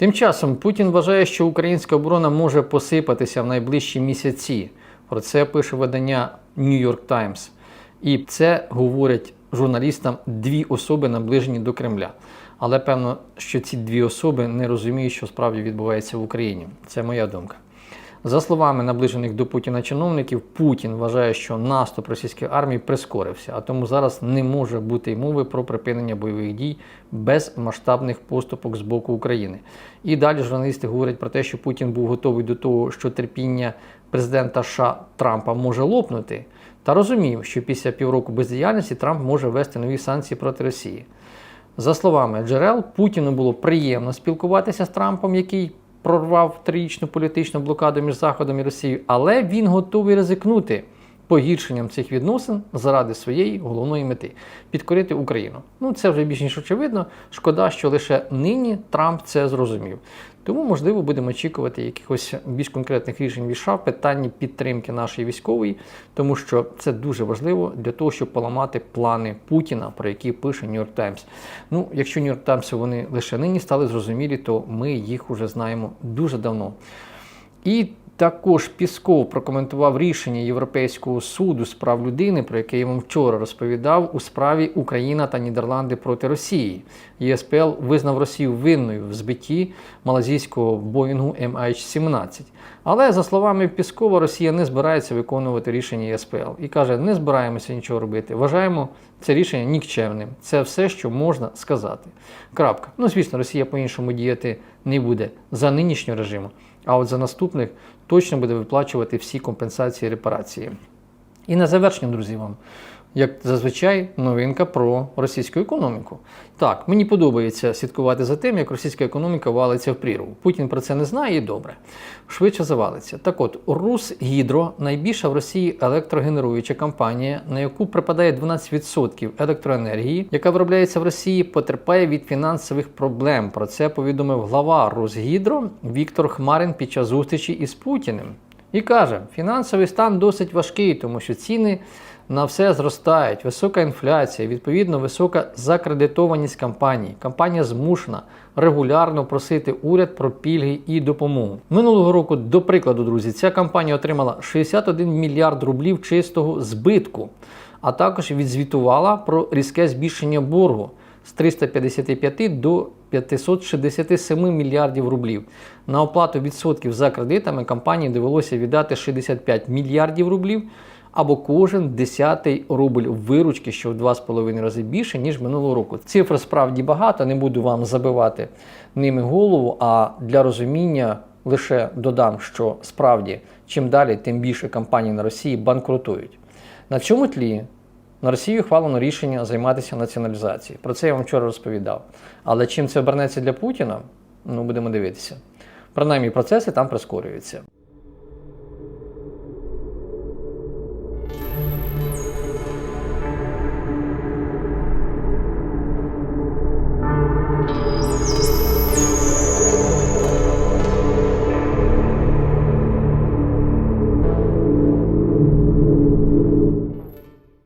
Тим часом Путін вважає, що українська оборона може посипатися в найближчі місяці. Про це пише видання New York Times. І це говорять журналістам дві особи, наближені до Кремля. Але певно, що ці дві особи не розуміють, що справді відбувається в Україні. Це моя думка. За словами наближених до Путіна чиновників, Путін вважає, що наступ російської армії прискорився, а тому зараз не може бути й мови про припинення бойових дій без масштабних поступок з боку України. І далі журналісти говорять про те, що Путін був готовий до того, що терпіння президента США Трампа може лопнути, та розумів, що після півроку бездіяльності Трамп може ввести нові санкції проти Росії. За словами джерел, Путіну було приємно спілкуватися з Трампом, який прорвав трирічну політичну блокаду між Заходом і Росією, але він готовий ризикнути погіршенням цих відносин заради своєї головної мети підкорити Україну. Ну це вже більш ніж очевидно. Шкода, що лише нині Трамп це зрозумів. Тому, можливо, будемо очікувати якихось більш конкретних рішень від США в питанні підтримки нашої військової, тому що це дуже важливо для того, щоб поламати плани Путіна, про які пише York Times. Ну, якщо York Times вони лише нині стали зрозумілі, то ми їх вже знаємо дуже давно. І також Пісков прокоментував рішення Європейського суду з прав людини, про яке я вам вчора розповідав, у справі Україна та Нідерланди проти Росії. ЄСПЛ визнав Росію винною в збитті малазійського Боїнгу MH17. Але за словами Піскова, Росія не збирається виконувати рішення ЄСПЛ і каже: не збираємося нічого робити. Вважаємо це рішення нікчемним. Це все, що можна сказати. Крапка. Ну, звісно, Росія по-іншому діяти не буде за нинішнього режиму. А от за наступних точно буде виплачувати всі компенсації і репарації. І на завершення, друзі, вам, як зазвичай, новинка про російську економіку. Так, мені подобається слідкувати за тим, як російська економіка валиться в прірву. Путін про це не знає і добре. Швидше завалиться. Так от, Русгідро найбільша в Росії електрогенеруюча компанія, на яку припадає 12% електроенергії, яка виробляється в Росії, потерпає від фінансових проблем. Про це повідомив глава Росгідро Віктор Хмарин під час зустрічі із Путіним. І каже, фінансовий стан досить важкий, тому що ціни на все зростають, висока інфляція, відповідно, висока закредитованість компаній. Компанія змушена регулярно просити уряд про пільги і допомогу. Минулого року, до прикладу, друзі, ця компанія отримала 61 мільярд рублів чистого збитку, а також відзвітувала про різке збільшення боргу з 355 до 567 мільярдів рублів. На оплату відсотків за кредитами компанії довелося віддати 65 мільярдів рублів або кожен десятий рубль виручки, що в 2,5 рази більше, ніж минулого року. Цифр справді багато, не буду вам забивати ними голову, а для розуміння лише додам, що справді чим далі, тим більше компаній на Росії банкрутують. На цьому тлі на Росію ухвалено рішення займатися націоналізацією. Про це я вам вчора розповідав. Але чим це обернеться для Путіна, ну будемо дивитися. Принаймні процеси там прискорюються.